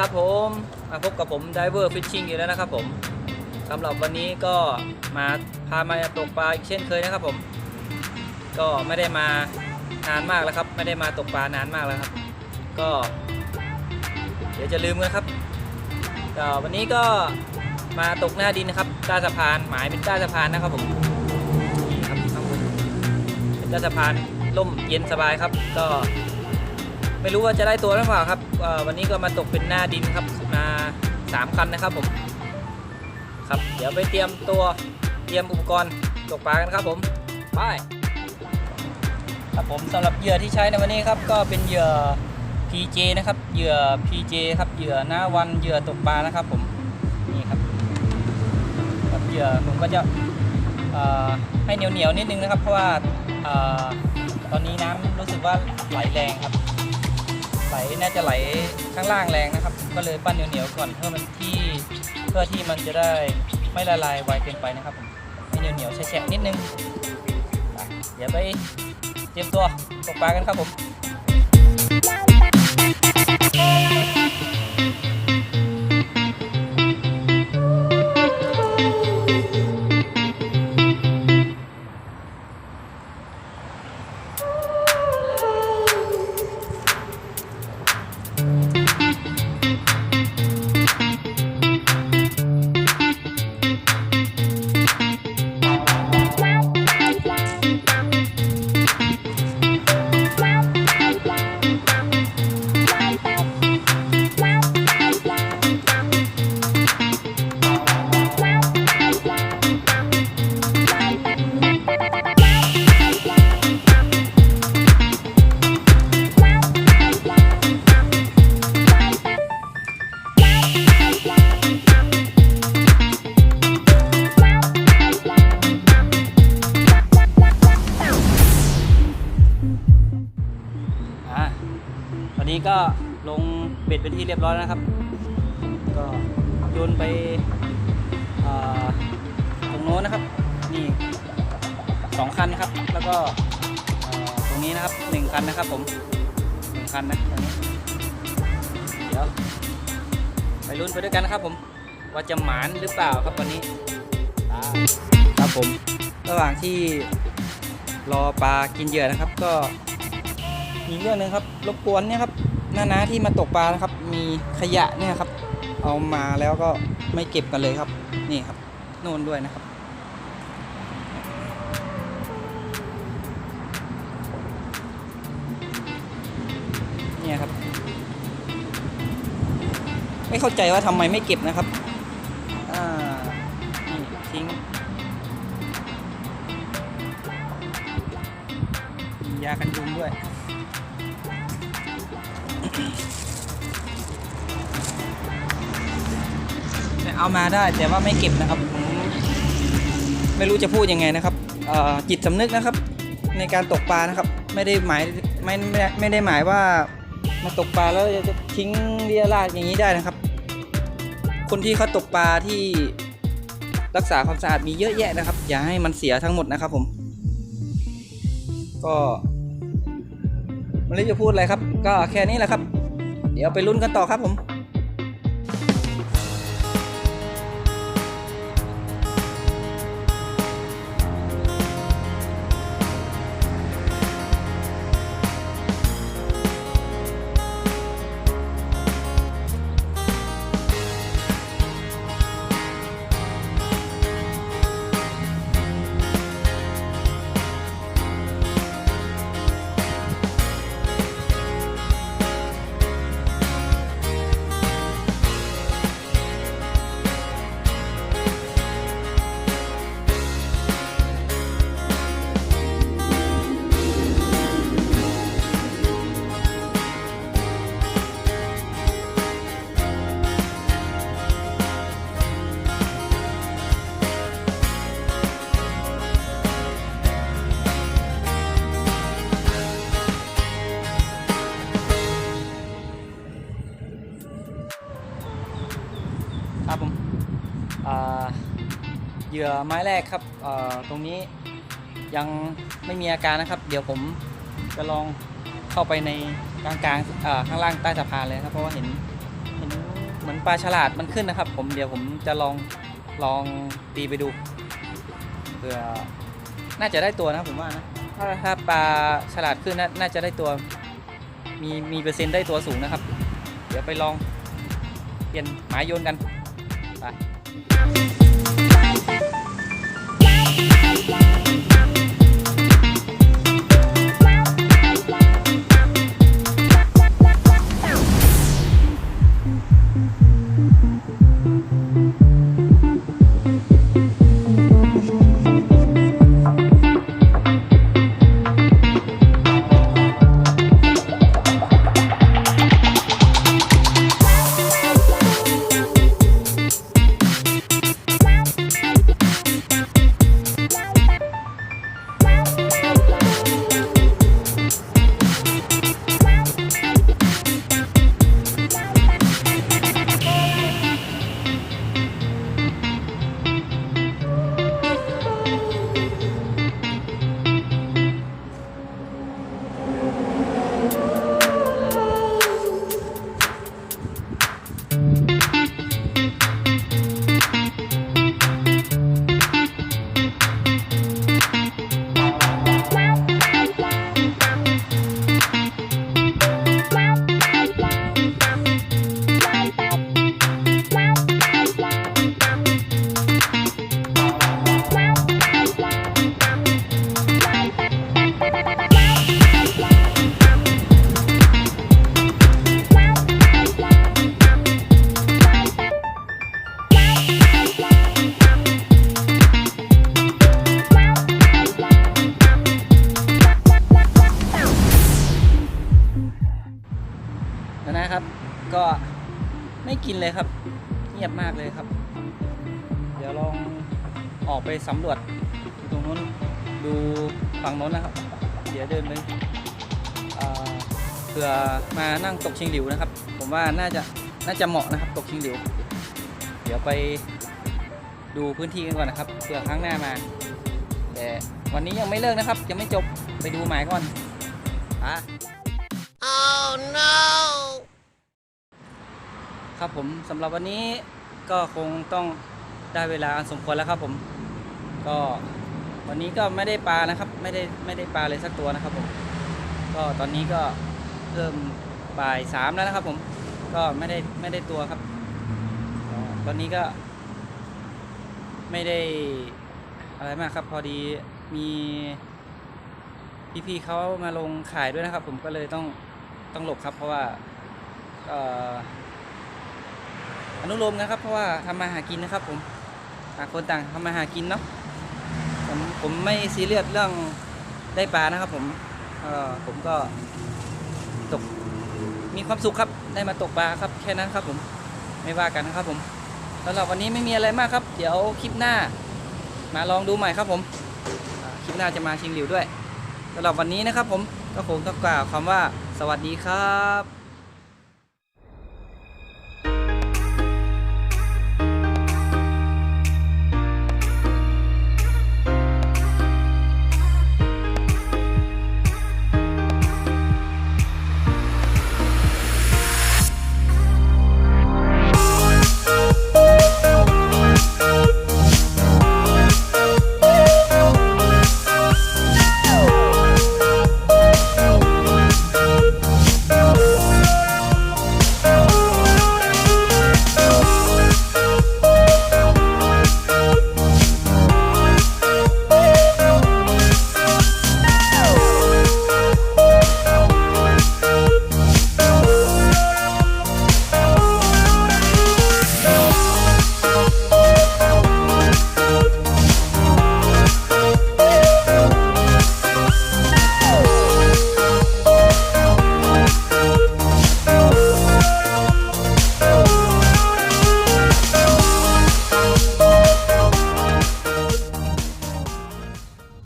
ครับผมมาพบกับผม Diver Fishing อีกแล้วนะครับผมสำหรับวันนี้ก็มาพามาตกปลาอีกเช่นเคยนะครับผม ก็ไม่ได้มานานมากแล้วครับ ไม่ได้มาตกปลานานมากแล้วครับ ก็ เดี๋ยวจะลืมกันครับก็วันนี้ก็มาตกหน้าดินนะครับใต้สะพานหมายเป็นใต้สะพานนะครับผมนี่ครับข้างบนเป็นใต้สะพานร่มเย็นสบายครับ ก็ ไม่รู้ว่าจะได้ตัวหรือเปล่าครับวันนี้ก็มาตกเป็นหน้าดินครับมาสามคันนะครับผมครับ เดี๋ยวไปเตรียมตัวเตรียมอุปกรณ์ตกปลากันครับผมไปครับผมสำหรับเหยื่อที่ใช้ในวันนี้ครับก็เป็นเหยื่อ PJ นะครับเหยื่อ PJ ครับเหยื่อหน้าวันเหยื่อตกปลานะครับผมนี่ครับครับเหยื่อผมก็จะให้เหนียวเหนียวนิดนึงนะครับ เพราะว่าอตอนนี้น้ำรู้สึกว่าไหลแรงครับ ไหลน่าจะไหลข้างล่างแรงนะครับ ก็เลยปั้นเหนียวๆก่อนเพื่อมันที่เพื่อที่มันจะได้ไม่ละลายไวเกินไปนะครับผมให้เหนียวๆแฉะๆนิดนึงไปเดี๋ยวไปเตรียมตัวตกปลากันครับผม เบ็ดเป็นที่เรียบร้อยแล้วนะครับ ก็โยนไปตรงโน้นนะครับนี่สองคันครับ แล้วก็ตรงนี้นะครับหนึ่งคันนะครับผมหนึ่งคันนะเดี๋ยวไปลุ้นไปด้วยกันนะครับผมว่าจะหมานหรือเปล่าครับวันนี้ครับผมระหว่างที่รอปลากินเหยื่อนะครับ ก็มีเรื่องหนึงครับรบกวนเนี่ยครับ น้านาที่มาตกปลานะครับ มีขยะเนี่ยครับ เอามาแล้วก็ไม่เก็บกันเลยครับ นี่ครับโน่นด้วยนะครับ เนี่ยครับ ไม่เข้าใจว่าทำไมไม่เก็บนะครับอ่านี่ทิ้งยากันยุงด้วย เอามาได้แต่ว่าไม่เก็บนะครับ ไม่รู้จะพูดยังไงนะครับจิตสำนึกนะครับ ในการตกปลานะครับ ไม่ได้หมายไม่ไม่ได้ไม่ได้หมายว่ามาตกปลาแล้วจะทิ้งเรียราดอย่างนี้ได้นะครับ คนที่เขาตกปลาที่รักษาความสะอาดมีเยอะแยะนะครับ อย่าให้มันเสียทั้งหมดนะครับผม ก็ไม่รู้จะพูดอะไรครับ ก็แค่นี้แหละครับ เดี๋ยวไปลุ้นกันต่อครับผม ครับผมเหยื่อไม้แรกครับตรงนี้ยังไม่มีอาการนะครับ เดี๋ยวผมจะลองเข้าไปในกลางกลางข้างล่างใต้สะพานเลยครับเพราะว่าเห็นเห็นเหมือนปลาฉลาดมันขึ้นนะครับ ผมเดี๋ยวผมจะลองลองตีไปดูเผื่อน่าจะได้ตัวนะผมว่านะถ้าถ้าปลาฉลาดขึ้นน่าน่าจะได้ตัวมีมีเปอร์เซ็นต์ได้ตัวสูงนะครับ เดี๋ยวไปลองเปลี่ยนหมายโยนกัน ก็ไม่กินเลยครับ เงียบมากเลยครับ เดี๋ยวลองออกไปสำรวจตรงนู้นดูฝั่งโน้นนะครับ เดี๋ยวเดินไปอ่าเผื่อมานั่งตกชิงหลิวนะครับ ผมว่าน่าจะน่าจะเหมาะนะครับ ตกชิงหลิว เดี๋ยวไปดูพื้นที่กันก่อนนะครับเผื่อครั้งหน้ามาแต่วันนี้ยังไม่เลิกนะครับยังไม่จบไปดูหมายก่อนอะ Oh no ครับผมสำหรับวันนี้ก็คงต้องได้เวลาอันสมควรแล้วครับผม ก็วันนี้ก็ไม่ได้ปลานะครับ ไม่ได้ไม่ได้ปลาเลยสักตัวนะครับผมก็ตอนนี้ก็เริ่มบ่ายสามแล้วนะครับผมก็ไม่ได้ไม่ได้ตัวครับ ตอนนี้ก็ ไม่ได้อะไรมากครับ พอดีมีพี่ๆเขามาลงขายด้วยนะครับ ผมก็เลยต้องต้องหลบครับ เพราะว่าเอนุโลมนะครับเพราะว่าทำมาหากินนะครับ ผมต่างคนต่างทำมาหากินเนาะผมผมไม่ซีเรียสเรื่องได้ปลานะครับ ผมเออผมก็ตกมีความสุขครับได้มาตกปลาครับแค่นั้นครับ ผมไม่ว่ากันนะครับ ผมสำหรับวันนี้ไม่มีอะไรมากครับ เดี๋ยวคลิปหน้า มาลองดูใหม่ครับผมคลิปหน้าจะมาชิงหลิวด้วยสำหรับวันนี้นะครับ ผมก็คงต้องกล่าวคำว่าสวัสดีครับ